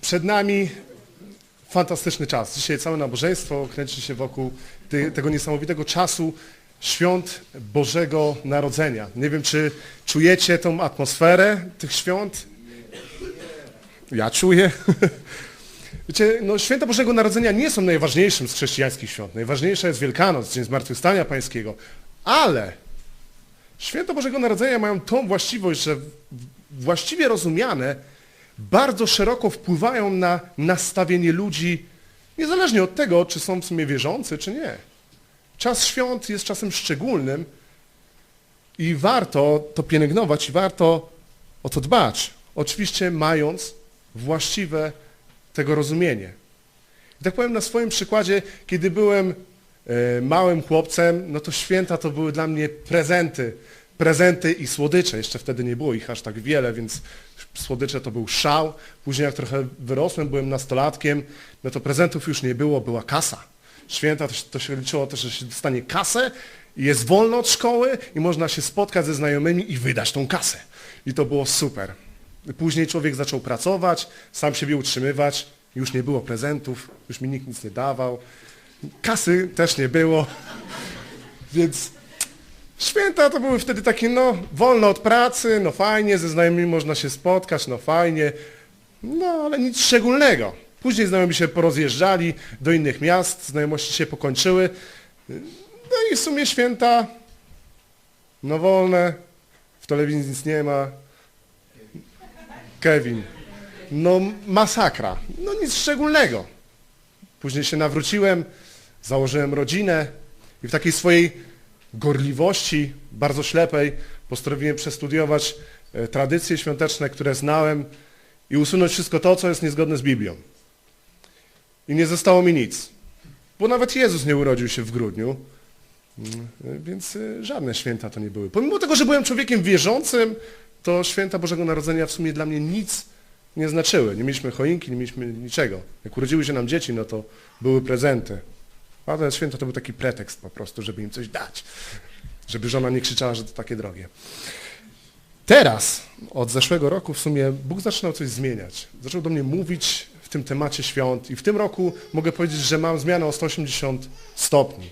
Przed nami fantastyczny czas. Dzisiaj całe nabożeństwo kręci się wokół tego niesamowitego czasu świąt Bożego Narodzenia. Nie wiem, czy czujecie tą atmosferę tych świąt? Ja czuję. Wiecie, no, święta Bożego Narodzenia nie są najważniejszym z chrześcijańskich świąt. Najważniejsza jest Wielkanoc, Dzień Zmartwychwstania Pańskiego. Ale święta Bożego Narodzenia mają tą właściwość, że właściwie rozumiane bardzo szeroko wpływają na nastawienie ludzi, niezależnie od tego, czy są w sumie wierzący, czy nie. Czas świąt jest czasem szczególnym i warto to pielęgnować i warto o to dbać. Oczywiście mając właściwe tego rozumienie. I tak powiem na swoim przykładzie, kiedy byłem e, małym chłopcem, no to święta to były dla mnie prezenty. Prezenty i słodycze. Jeszcze wtedy nie było ich aż tak wiele, więc słodycze to był szał. Później jak trochę wyrosłem, byłem nastolatkiem, no to prezentów już nie było, była kasa. Święta to, się liczyło też, że się dostanie kasę i jest wolno od szkoły i można się spotkać ze znajomymi i wydać tą kasę. I to było super. Później człowiek zaczął pracować, sam siebie utrzymywać, już nie było prezentów, już mi nikt nic nie dawał. Kasy też nie było, więc święta to były wtedy takie, no, wolno od pracy, no fajnie, ze znajomymi można się spotkać, no fajnie, no ale nic szczególnego. Później znajomi się porozjeżdżali do innych miast, znajomości się pokończyły, no i w sumie święta, no wolne, w telewizji nic nie ma, Kevin. No masakra. No nic szczególnego. Później się nawróciłem, założyłem rodzinę i w takiej swojej gorliwości, bardzo ślepej, postanowiłem przestudiować e, tradycje świąteczne, które znałem i usunąć wszystko to, co jest niezgodne z Biblią. I nie zostało mi nic. Bo nawet Jezus nie urodził się w grudniu, mm, więc e, żadne święta to nie były. Pomimo tego, że byłem człowiekiem wierzącym, to święta Bożego Narodzenia w sumie dla mnie nic nie znaczyły. Nie mieliśmy choinki, nie mieliśmy niczego. Jak urodziły się nam dzieci, no to były prezenty. A te święta to był taki pretekst po prostu, żeby im coś dać. Żeby żona nie krzyczała, że to takie drogie. Teraz, od zeszłego roku w sumie, Bóg zaczynał coś zmieniać. Zaczął do mnie mówić w tym temacie świąt i w tym roku mogę powiedzieć, że mam zmianę o 180 stopni.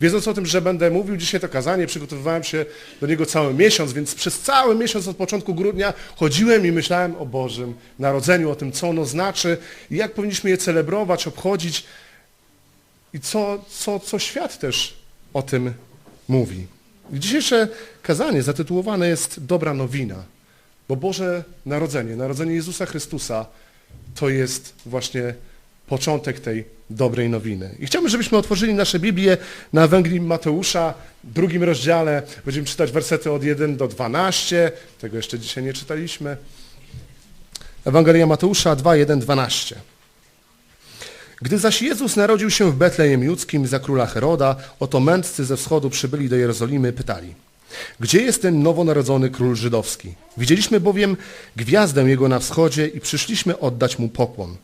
Wiedząc o tym, że będę mówił dzisiaj to kazanie, przygotowywałem się do niego cały miesiąc, więc przez cały miesiąc od początku grudnia chodziłem i myślałem o Bożym Narodzeniu, o tym, co ono znaczy i jak powinniśmy je celebrować, obchodzić i co, co, co świat też o tym mówi. Dzisiejsze kazanie zatytułowane jest Dobra nowina, bo Boże Narodzenie, Narodzenie Jezusa Chrystusa to jest właśnie początek tej dobrej nowiny. I chciałbym, żebyśmy otworzyli nasze Biblię na Ewangelii Mateusza, drugim rozdziale. Będziemy czytać wersety od 1 do 12. Tego jeszcze dzisiaj nie czytaliśmy. Ewangelia Mateusza 2, 1, 12. Gdy zaś Jezus narodził się w Betlejem Judzkim za króla Heroda, oto mędrcy ze wschodu przybyli do Jerozolimy, pytali – gdzie jest ten nowonarodzony król żydowski? Widzieliśmy bowiem gwiazdę jego na wschodzie i przyszliśmy oddać mu pokłon.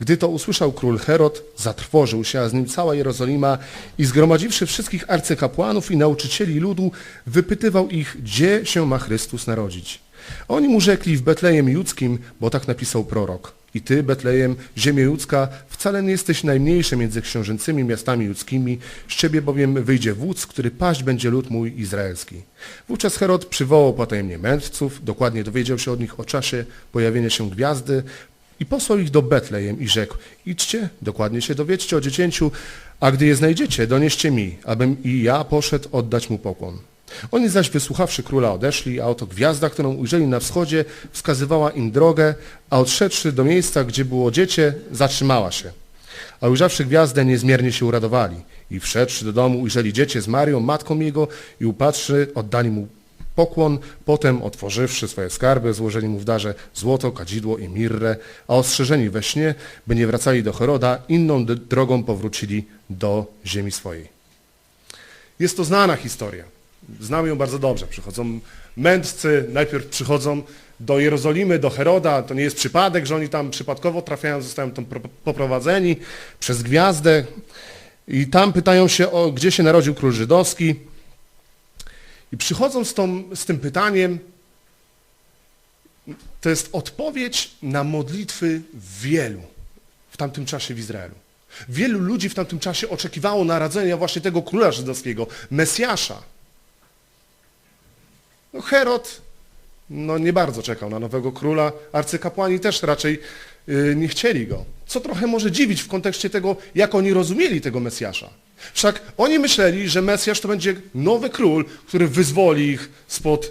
Gdy to usłyszał król Herod, zatrwożył się, a z nim cała Jerozolima i zgromadziwszy wszystkich arcykapłanów i nauczycieli ludu, wypytywał ich, gdzie się ma Chrystus narodzić. Oni mu rzekli w Betlejem Judzkim, bo tak napisał prorok. I ty, Betlejem, ziemia judzka, wcale nie jesteś najmniejszy między książęcymi miastami judzkimi, z ciebie bowiem wyjdzie wódz, który paść będzie lud mój izraelski. Wówczas Herod przywołał potajemnie mędrców, dokładnie dowiedział się od nich o czasie pojawienia się gwiazdy i posłał ich do Betlejem i rzekł, idźcie, dokładnie się dowiedźcie o dziecięciu, a gdy je znajdziecie, donieście mi, abym i ja poszedł oddać mu pokłon. Oni zaś wysłuchawszy króla odeszli, a oto gwiazda, którą ujrzeli na wschodzie, wskazywała im drogę, a odszedłszy do miejsca, gdzie było dziecię, zatrzymała się. A ujrzawszy gwiazdę, niezmiernie się uradowali. I wszedłszy do domu, ujrzeli dziecię z Marią, matką jego, i upatrzy, oddali mu pokłon, potem otworzywszy swoje skarby, złożyli mu w darze złoto, kadzidło i mirrę, a ostrzeżeni we śnie, by nie wracali do Heroda, inną drogą powrócili do ziemi swojej. Jest to znana historia. Znamy ją bardzo dobrze. Przychodzą mędrcy, najpierw przychodzą do Jerozolimy, do Heroda. To nie jest przypadek, że oni tam przypadkowo trafiają, zostają tam poprowadzeni przez gwiazdę. I tam pytają się, o, gdzie się narodził król żydowski. I przychodzą z, tą, z tym pytaniem to jest odpowiedź na modlitwy wielu w tamtym czasie w Izraelu. Wielu ludzi w tamtym czasie oczekiwało narodzenia właśnie tego króla żydowskiego, Mesjasza. No Herod no, nie bardzo czekał na nowego króla, arcykapłani też raczej yy, nie chcieli go. Co trochę może dziwić w kontekście tego, jak oni rozumieli tego Mesjasza. Wszak oni myśleli, że Mesjasz to będzie nowy król, który wyzwoli ich spod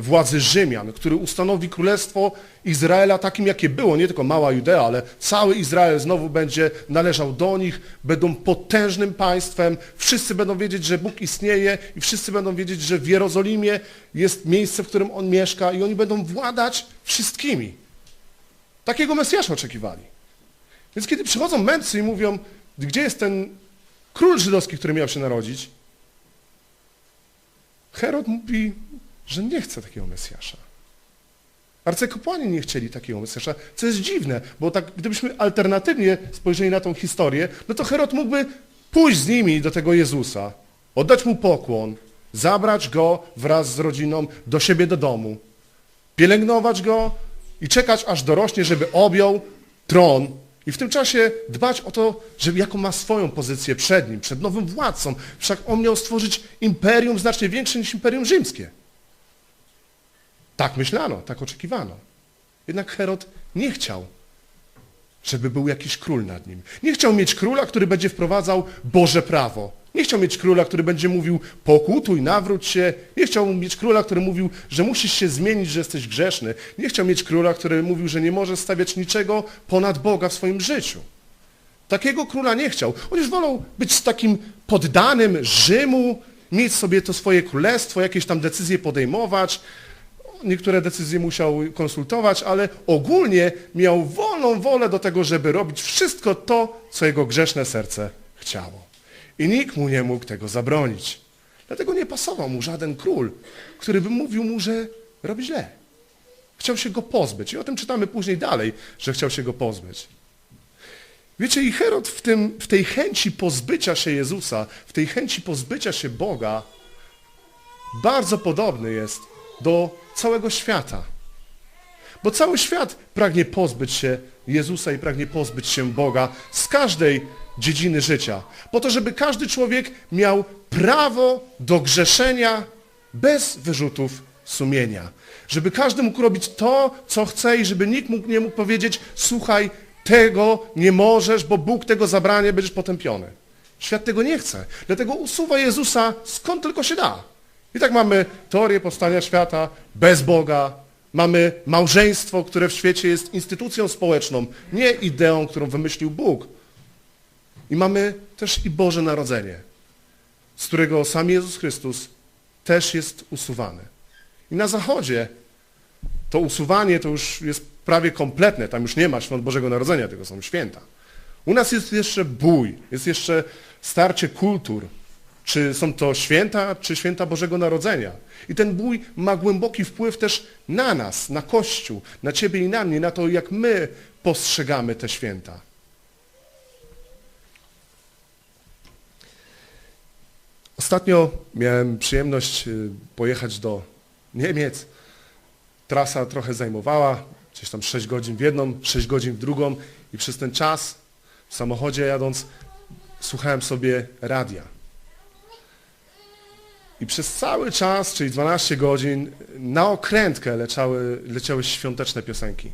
władzy Rzymian, który ustanowi królestwo Izraela takim, jakie było, nie tylko mała Judea, ale cały Izrael znowu będzie należał do nich, będą potężnym państwem, wszyscy będą wiedzieć, że Bóg istnieje i wszyscy będą wiedzieć, że w Jerozolimie jest miejsce, w którym On mieszka i oni będą władać wszystkimi. Takiego Mesjasza oczekiwali. Więc kiedy przychodzą mędrcy i mówią, gdzie jest ten król żydowski, który miał się narodzić, Herod mówi, że nie chce takiego Mesjasza. Arcykapłani nie chcieli takiego Mesjasza, co jest dziwne, bo tak gdybyśmy alternatywnie spojrzeli na tą historię, no to Herod mógłby pójść z nimi do tego Jezusa, oddać mu pokłon, zabrać go wraz z rodziną do siebie do domu, pielęgnować go i czekać aż dorośnie, żeby objął tron i w tym czasie dbać o to, żeby jaką ma swoją pozycję przed nim, przed nowym władcą. Wszak on miał stworzyć imperium znacznie większe niż imperium rzymskie. Tak myślano, tak oczekiwano. Jednak Herod nie chciał, żeby był jakiś król nad nim. Nie chciał mieć króla, który będzie wprowadzał Boże prawo. Nie chciał mieć króla, który będzie mówił pokutuj, nawróć się. Nie chciał mieć króla, który mówił, że musisz się zmienić, że jesteś grzeszny. Nie chciał mieć króla, który mówił, że nie może stawiać niczego ponad Boga w swoim życiu. Takiego króla nie chciał. On już wolał być takim poddanym Rzymu, mieć sobie to swoje królestwo, jakieś tam decyzje podejmować, niektóre decyzje musiał konsultować, ale ogólnie miał wolną wolę do tego, żeby robić wszystko to, co jego grzeszne serce chciało. I nikt mu nie mógł tego zabronić. Dlatego nie pasował mu żaden król, który by mówił mu, że robi źle. Chciał się go pozbyć. I o tym czytamy później dalej, że chciał się go pozbyć. Wiecie, i Herod w, tym, w tej chęci pozbycia się Jezusa, w tej chęci pozbycia się Boga, bardzo podobny jest do całego świata. Bo cały świat pragnie pozbyć się Jezusa i pragnie pozbyć się Boga z każdej dziedziny życia. Po to, żeby każdy człowiek miał prawo do grzeszenia bez wyrzutów sumienia. Żeby każdy mógł robić to, co chce i żeby nikt mógł, nie mógł powiedzieć, słuchaj, tego nie możesz, bo Bóg tego zabranie, będziesz potępiony. Świat tego nie chce. Dlatego usuwa Jezusa skąd tylko się da. I tak mamy teorię powstania świata bez Boga, mamy małżeństwo, które w świecie jest instytucją społeczną, nie ideą, którą wymyślił Bóg. I mamy też i Boże Narodzenie, z którego sam Jezus Chrystus też jest usuwany. I na Zachodzie to usuwanie to już jest prawie kompletne, tam już nie ma świąt Bożego Narodzenia, tylko są święta. U nas jest jeszcze bój, jest jeszcze starcie kultur, czy są to święta, czy święta Bożego Narodzenia. I ten bój ma głęboki wpływ też na nas, na Kościół, na Ciebie i na mnie, na to, jak my postrzegamy te święta. Ostatnio miałem przyjemność y, pojechać do Niemiec. Trasa trochę zajmowała, gdzieś tam 6 godzin w jedną, 6 godzin w drugą i przez ten czas w samochodzie jadąc słuchałem sobie radia. I przez cały czas, czyli 12 godzin, na okrętkę leciały, leciały świąteczne piosenki.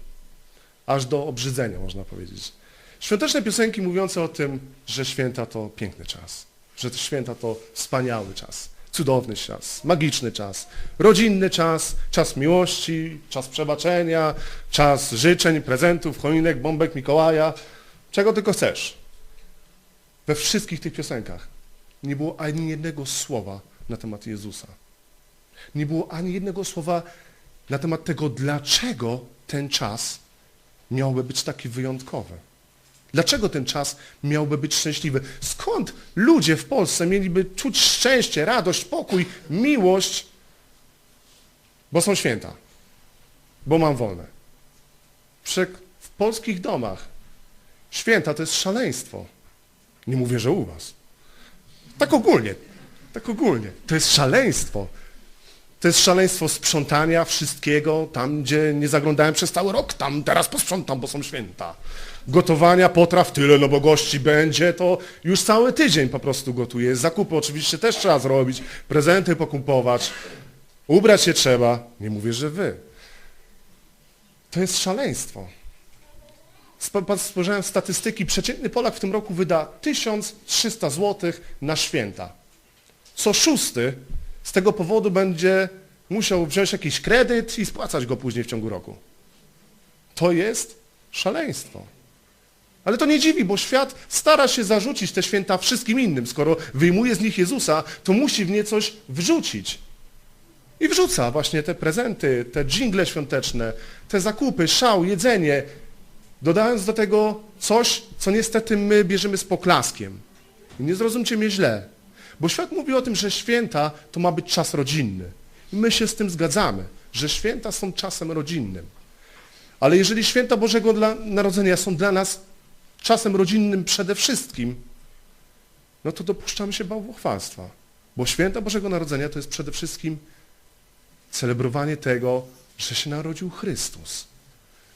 Aż do obrzydzenia, można powiedzieć. Świąteczne piosenki mówiące o tym, że święta to piękny czas. Że święta to wspaniały czas. Cudowny czas, magiczny czas, rodzinny czas, czas miłości, czas przebaczenia, czas życzeń, prezentów, choinek, bombek Mikołaja, czego tylko chcesz. We wszystkich tych piosenkach nie było ani jednego słowa na temat Jezusa. Nie było ani jednego słowa na temat tego, dlaczego ten czas miałby być taki wyjątkowy. Dlaczego ten czas miałby być szczęśliwy? Skąd ludzie w Polsce mieliby czuć szczęście, radość, pokój, miłość, bo są święta, bo mam wolne? W polskich domach święta to jest szaleństwo. Nie mówię, że u was. Tak ogólnie. Tak ogólnie. To jest szaleństwo. To jest szaleństwo sprzątania wszystkiego, tam gdzie nie zaglądałem przez cały rok, tam teraz posprzątam, bo są święta. Gotowania potraw tyle, no bo gości będzie, to już cały tydzień po prostu gotuję. Zakupy oczywiście też trzeba zrobić, prezenty pokupować, ubrać się trzeba. Nie mówię, że wy. To jest szaleństwo. Spo- Spojrzałem statystyki, przeciętny Polak w tym roku wyda 1300 zł na święta. Co szósty z tego powodu będzie musiał wziąć jakiś kredyt i spłacać go później w ciągu roku. To jest szaleństwo. Ale to nie dziwi, bo świat stara się zarzucić te święta wszystkim innym. Skoro wyjmuje z nich Jezusa, to musi w nie coś wrzucić. I wrzuca właśnie te prezenty, te dżingle świąteczne, te zakupy, szał, jedzenie, dodając do tego coś, co niestety my bierzemy z poklaskiem. I nie zrozumcie mnie źle, bo świat mówi o tym, że święta to ma być czas rodzinny. I my się z tym zgadzamy, że święta są czasem rodzinnym. Ale jeżeli święta Bożego dla, Narodzenia są dla nas czasem rodzinnym przede wszystkim, no to dopuszczamy się bałwochwalstwa. Bo święta Bożego Narodzenia to jest przede wszystkim celebrowanie tego, że się narodził Chrystus.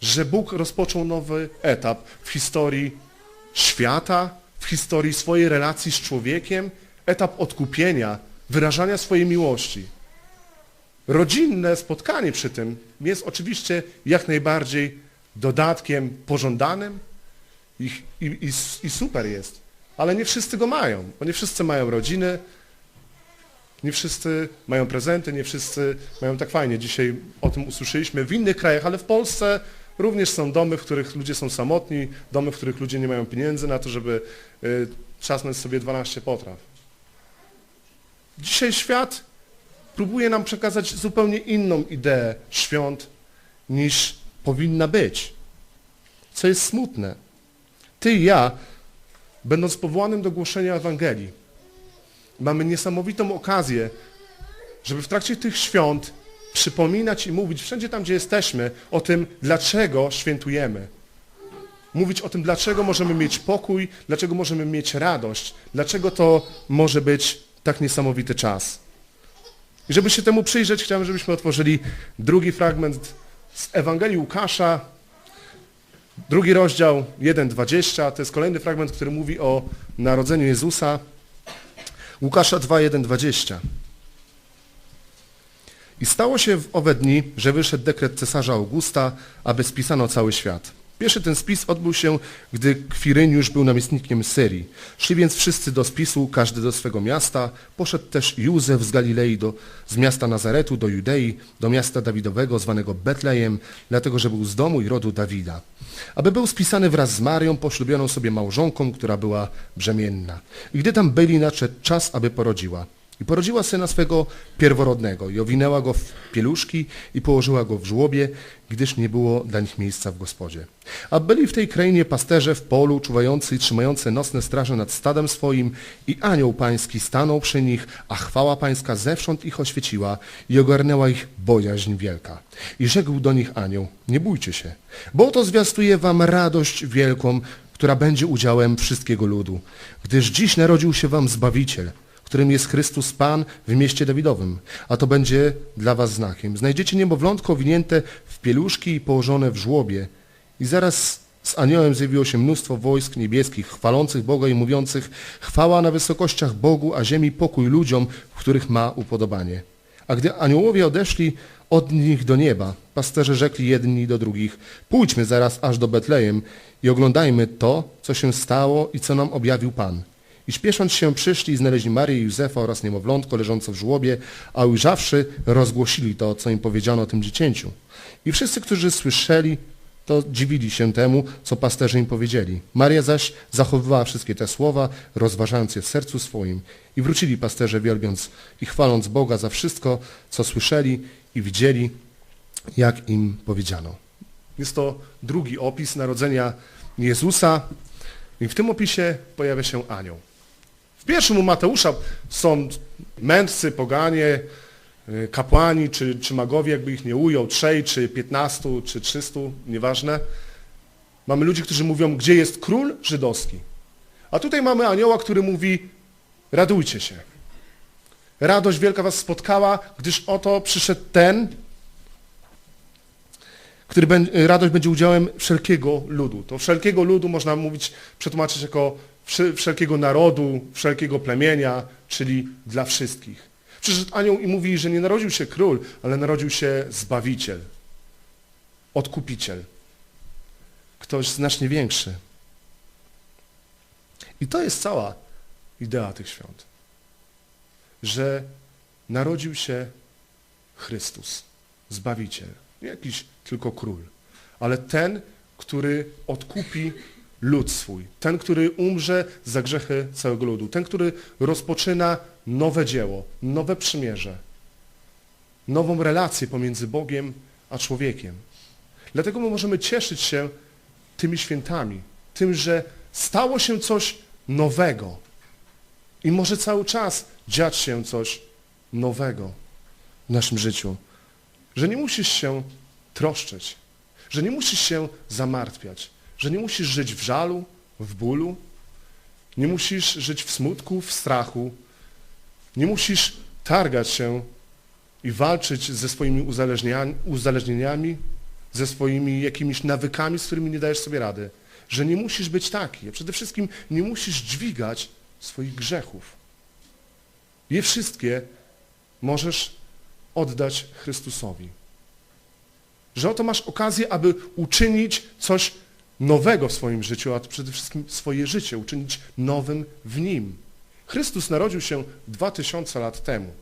Że Bóg rozpoczął nowy etap w historii świata, w historii swojej relacji z człowiekiem, etap odkupienia, wyrażania swojej miłości. Rodzinne spotkanie przy tym jest oczywiście jak najbardziej dodatkiem pożądanym i, i, i, i super jest, ale nie wszyscy go mają, bo nie wszyscy mają rodziny, nie wszyscy mają prezenty, nie wszyscy mają tak fajnie. Dzisiaj o tym usłyszeliśmy w innych krajach, ale w Polsce również są domy, w których ludzie są samotni, domy, w których ludzie nie mają pieniędzy na to, żeby y, trzasnąć sobie 12 potraw. Dzisiaj świat próbuje nam przekazać zupełnie inną ideę świąt niż powinna być. Co jest smutne. Ty i ja, będąc powołanym do głoszenia Ewangelii, mamy niesamowitą okazję, żeby w trakcie tych świąt przypominać i mówić wszędzie tam, gdzie jesteśmy, o tym, dlaczego świętujemy. Mówić o tym, dlaczego możemy mieć pokój, dlaczego możemy mieć radość, dlaczego to może być tak niesamowity czas. I żeby się temu przyjrzeć, chciałem, żebyśmy otworzyli drugi fragment z Ewangelii Łukasza, drugi rozdział 1:20. To jest kolejny fragment, który mówi o narodzeniu Jezusa. Łukasza 2:1:20. I stało się w owe dni, że wyszedł dekret cesarza Augusta, aby spisano cały świat. Pierwszy ten spis odbył się, gdy Kwiryniusz był namiestnikiem Syrii. Szli więc wszyscy do spisu, każdy do swego miasta. Poszedł też Józef z Galilei do, z miasta Nazaretu do Judei, do miasta Dawidowego zwanego Betlejem, dlatego że był z domu i rodu Dawida. Aby był spisany wraz z Marią, poślubioną sobie małżonką, która była brzemienna. I gdy tam byli, nadszedł czas, aby porodziła. I porodziła syna swego pierworodnego i owinęła go w pieluszki i położyła go w żłobie, gdyż nie było dla nich miejsca w gospodzie. A byli w tej krainie pasterze w polu, czuwający i trzymający nocne straże nad stadem swoim i anioł pański stanął przy nich, a chwała pańska zewsząd ich oświeciła i ogarnęła ich bojaźń wielka. I rzekł do nich anioł, nie bójcie się, bo oto zwiastuje wam radość wielką, która będzie udziałem wszystkiego ludu, gdyż dziś narodził się wam Zbawiciel, którym jest Chrystus Pan w mieście Dawidowym, a to będzie dla was znakiem. Znajdziecie niemowlątko owinięte w pieluszki i położone w żłobie. I zaraz z aniołem zjawiło się mnóstwo wojsk niebieskich, chwalących Boga i mówiących chwała na wysokościach Bogu, a ziemi pokój ludziom, w których ma upodobanie. A gdy aniołowie odeszli od nich do nieba, pasterze rzekli jedni do drugich, pójdźmy zaraz aż do Betlejem i oglądajmy to, co się stało i co nam objawił Pan. I śpiesząc się przyszli i znaleźli Marię i Józefa oraz niemowlątko leżące w żłobie, a ujrzawszy, rozgłosili to, co im powiedziano o tym dziecięciu. I wszyscy, którzy słyszeli, to dziwili się temu, co pasterze im powiedzieli. Maria zaś zachowywała wszystkie te słowa, rozważając je w sercu swoim. I wrócili pasterze, wielbiąc i chwaląc Boga za wszystko, co słyszeli i widzieli, jak im powiedziano. Jest to drugi opis narodzenia Jezusa i w tym opisie pojawia się anioł. Pierwszym u Mateusza są mędrcy, poganie, y, kapłani czy, czy magowie, jakby ich nie ujął, trzej, czy piętnastu, czy trzystu, nieważne. Mamy ludzi, którzy mówią, gdzie jest król żydowski. A tutaj mamy anioła, który mówi, radujcie się. Radość wielka was spotkała, gdyż oto przyszedł ten, który radość będzie udziałem wszelkiego ludu. To wszelkiego ludu można mówić, przetłumaczyć jako wszelkiego narodu, wszelkiego plemienia, czyli dla wszystkich. Przyszedł anioł i mówi, że nie narodził się król, ale narodził się Zbawiciel, Odkupiciel. Ktoś znacznie większy. I to jest cała idea tych świąt. Że narodził się Chrystus, Zbawiciel. Nie jakiś tylko król, ale ten, który odkupi lud swój. Ten, który umrze za grzechy całego ludu. Ten, który rozpoczyna nowe dzieło, nowe przymierze. Nową relację pomiędzy Bogiem a człowiekiem. Dlatego my możemy cieszyć się tymi świętami. Tym, że stało się coś nowego. I może cały czas dziać się coś nowego w naszym życiu. Że nie musisz się troszczyć, że nie musisz się zamartwiać, że nie musisz żyć w żalu, w bólu, nie musisz żyć w smutku, w strachu, nie musisz targać się i walczyć ze swoimi uzależnieniami, ze swoimi jakimiś nawykami, z którymi nie dajesz sobie rady. Że nie musisz być taki, przede wszystkim nie musisz dźwigać swoich grzechów. Je wszystkie możesz oddać Chrystusowi. Że oto masz okazję, aby uczynić coś nowego w swoim życiu, a przede wszystkim swoje życie uczynić nowym w Nim. Chrystus narodził się dwa tysiące lat temu.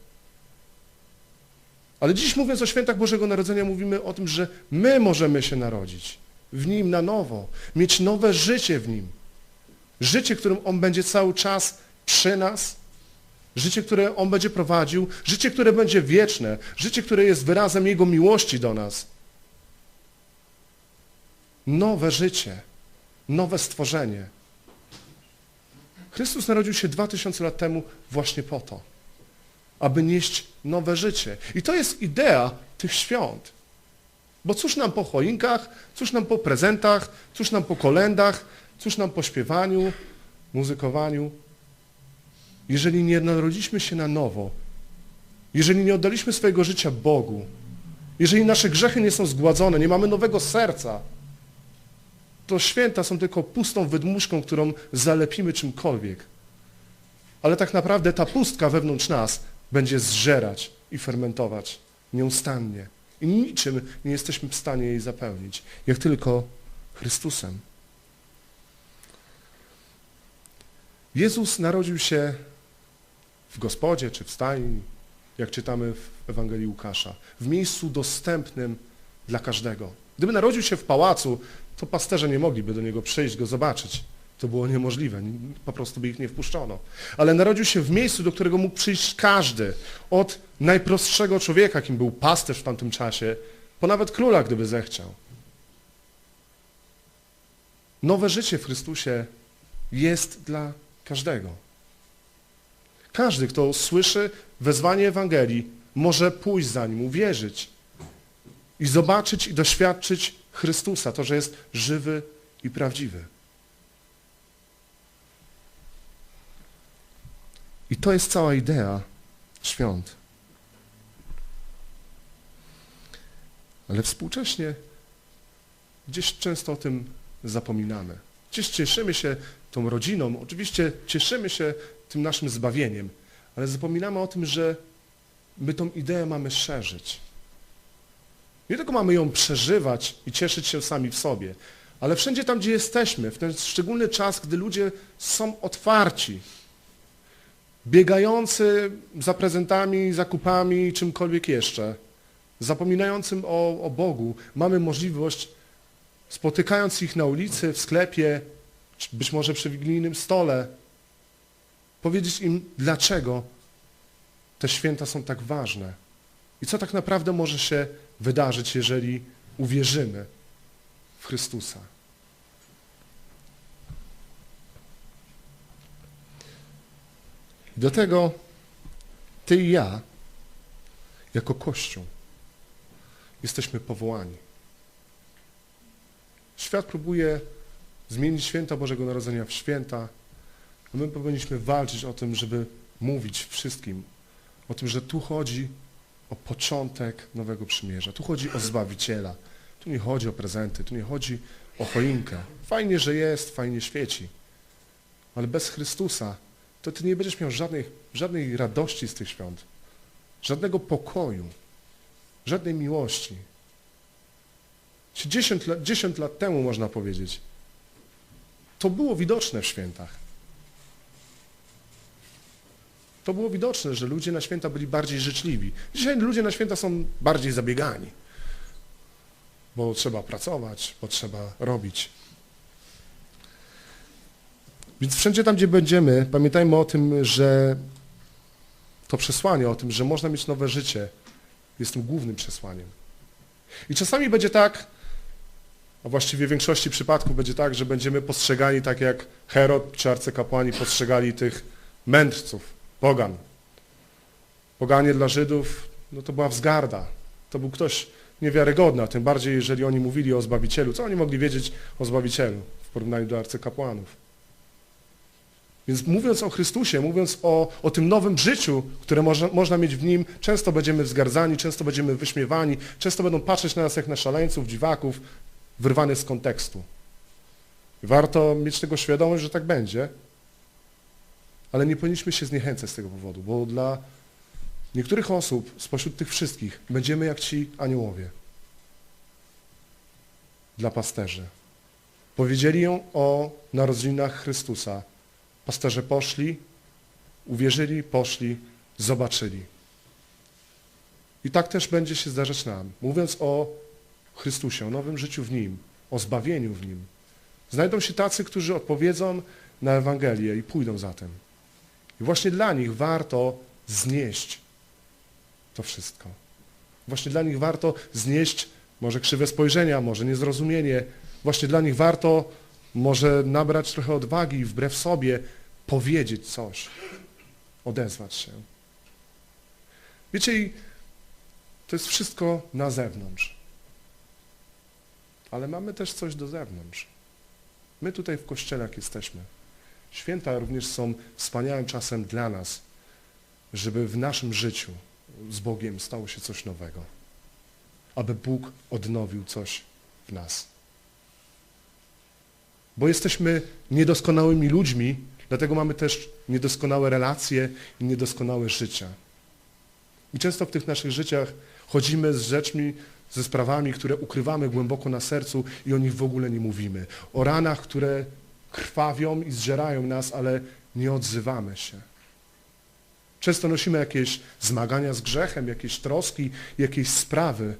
Ale dziś mówiąc o świętach Bożego Narodzenia mówimy o tym, że my możemy się narodzić w Nim na nowo, mieć nowe życie w Nim. Życie, którym On będzie cały czas przy nas, życie, które On będzie prowadził, życie, które będzie wieczne, życie, które jest wyrazem Jego miłości do nas. Nowe życie, nowe stworzenie. Chrystus narodził się dwa tysiące lat temu właśnie po to, aby nieść nowe życie. I to jest idea tych świąt. Bo cóż nam po choinkach, cóż nam po prezentach, cóż nam po kolendach, cóż nam po śpiewaniu, muzykowaniu, jeżeli nie narodziliśmy się na nowo, jeżeli nie oddaliśmy swojego życia Bogu, jeżeli nasze grzechy nie są zgładzone, nie mamy nowego serca, to święta są tylko pustą wydmuszką, którą zalepimy czymkolwiek. Ale tak naprawdę ta pustka wewnątrz nas będzie zżerać i fermentować nieustannie. I niczym nie jesteśmy w stanie jej zapełnić, jak tylko Chrystusem. Jezus narodził się w gospodzie czy w stajni, jak czytamy w Ewangelii Łukasza, w miejscu dostępnym dla każdego. Gdyby narodził się w pałacu, to pasterze nie mogliby do niego przyjść, go zobaczyć. To było niemożliwe, po prostu by ich nie wpuszczono. Ale narodził się w miejscu, do którego mógł przyjść każdy, od najprostszego człowieka, kim był pasterz w tamtym czasie, po nawet króla, gdyby zechciał. Nowe życie w Chrystusie jest dla każdego. Każdy, kto słyszy wezwanie Ewangelii, może pójść za nim, uwierzyć i zobaczyć i doświadczyć Chrystusa, to, że jest żywy i prawdziwy. I to jest cała idea świąt. Ale współcześnie gdzieś często o tym zapominamy. Gdzieś cieszymy się tą rodziną, oczywiście cieszymy się tym naszym zbawieniem, ale zapominamy o tym, że my tą ideę mamy szerzyć. Nie tylko mamy ją przeżywać i cieszyć się sami w sobie, ale wszędzie tam, gdzie jesteśmy, w ten szczególny czas, gdy ludzie są otwarci, biegający za prezentami, zakupami, czymkolwiek jeszcze, zapominającym o, o Bogu, mamy możliwość, spotykając ich na ulicy, w sklepie, być może przy wigilijnym stole, powiedzieć im, dlaczego te święta są tak ważne. I co tak naprawdę może się wydarzyć, jeżeli uwierzymy w Chrystusa. Do tego ty i ja, jako Kościół, jesteśmy powołani. Świat próbuje zmienić święta Bożego Narodzenia w święta, a my powinniśmy walczyć o tym, żeby mówić wszystkim O tym, że tu chodzi o początek nowego przymierza. Tu chodzi o Zbawiciela. Tu nie chodzi o prezenty, tu nie chodzi o choinkę. Fajnie, że jest, fajnie świeci. Ale bez Chrystusa to ty nie będziesz miał żadnej, żadnej radości z tych świąt. Żadnego pokoju. Żadnej miłości. 10 lat, 10 lat temu, można powiedzieć, to było widoczne w świętach. To było widoczne, że ludzie na święta byli bardziej życzliwi. Dzisiaj ludzie na święta są bardziej zabiegani, bo trzeba pracować, bo trzeba robić. Więc wszędzie tam, gdzie będziemy, pamiętajmy o tym, że to przesłanie o tym, że można mieć nowe życie, jest tym głównym przesłaniem. I czasami będzie tak, a właściwie w większości przypadków będzie tak, że będziemy postrzegani tak jak Herod czy arcykapłani postrzegali tych mędrców, pogan. Poganie dla Żydów, no to była wzgarda. To był ktoś niewiarygodny, a tym bardziej, jeżeli oni mówili o Zbawicielu. Co oni mogli wiedzieć o Zbawicielu w porównaniu do arcykapłanów? Więc mówiąc o Chrystusie, mówiąc o, o tym nowym życiu, które można, można mieć w Nim, często będziemy wzgardzani, często będziemy wyśmiewani, często będą patrzeć na nas jak na szaleńców, dziwaków, wyrwanych z kontekstu. Warto mieć tego świadomość, że tak będzie, ale nie powinniśmy się zniechęcać z tego powodu, bo dla niektórych osób spośród tych wszystkich będziemy jak ci aniołowie. Dla pasterzy. Powiedzieli ją o narodzinach Chrystusa. Pasterze poszli, uwierzyli, poszli, zobaczyli. I tak też będzie się zdarzać nam. Mówiąc o Chrystusie, o nowym życiu w Nim, o zbawieniu w Nim, znajdą się tacy, którzy odpowiedzą na Ewangelię i pójdą za tym. I właśnie dla nich warto znieść to wszystko. Właśnie dla nich warto znieść może krzywe spojrzenia, może niezrozumienie. Właśnie dla nich warto może nabrać trochę odwagi i wbrew sobie powiedzieć coś, odezwać się. Wiecie, to jest wszystko na zewnątrz. Ale mamy też coś do zewnątrz. My tutaj w kościele, jak jesteśmy, święta również są wspaniałym czasem dla nas, żeby w naszym życiu z Bogiem stało się coś nowego. Aby Bóg odnowił coś w nas. Bo jesteśmy niedoskonałymi ludźmi, dlatego mamy też niedoskonałe relacje i niedoskonałe życia. I często w tych naszych życiach chodzimy z rzeczmi, ze sprawami, które ukrywamy głęboko na sercu i o nich w ogóle nie mówimy. O ranach, które krwawią i zżerają nas, ale nie odzywamy się. Często nosimy jakieś zmagania z grzechem, jakieś troski, jakieś sprawy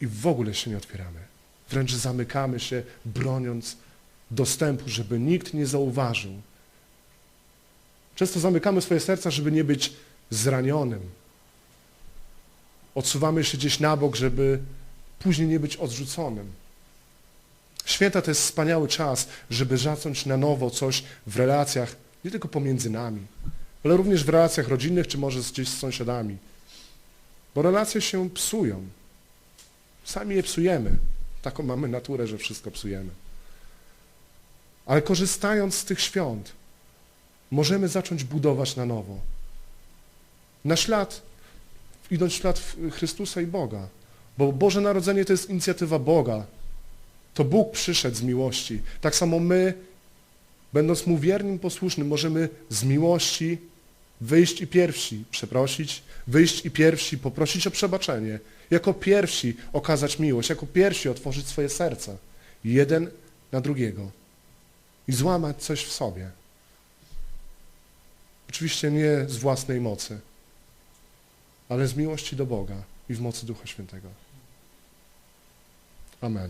i w ogóle się nie otwieramy. Wręcz zamykamy się, broniąc dostępu, żeby nikt nie zauważył. Często zamykamy swoje serca, żeby nie być zranionym. Odsuwamy się gdzieś na bok, żeby później nie być odrzuconym. Święta to jest wspaniały czas, żeby zacząć na nowo coś w relacjach, nie tylko pomiędzy nami, ale również w relacjach rodzinnych, czy może gdzieś z sąsiadami. Bo relacje się psują. Sami je psujemy. Taką mamy naturę, że wszystko psujemy. Ale korzystając z tych świąt, możemy zacząć budować na nowo. Na ślad, idąc w ślad Chrystusa i Boga. Bo Boże Narodzenie to jest inicjatywa Boga. To Bóg przyszedł z miłości. Tak samo my, będąc Mu wiernym, posłusznym, możemy z miłości wyjść i pierwsi przeprosić, wyjść i pierwsi poprosić o przebaczenie, jako pierwsi okazać miłość, jako pierwsi otworzyć swoje serce, jeden na drugiego i złamać coś w sobie. Oczywiście nie z własnej mocy, ale z miłości do Boga i w mocy Ducha Świętego. Amen.